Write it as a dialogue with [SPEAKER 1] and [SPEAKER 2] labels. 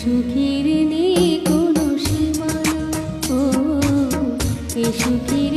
[SPEAKER 1] সুখের নেই কোনো সীমানা। ও এ সুখের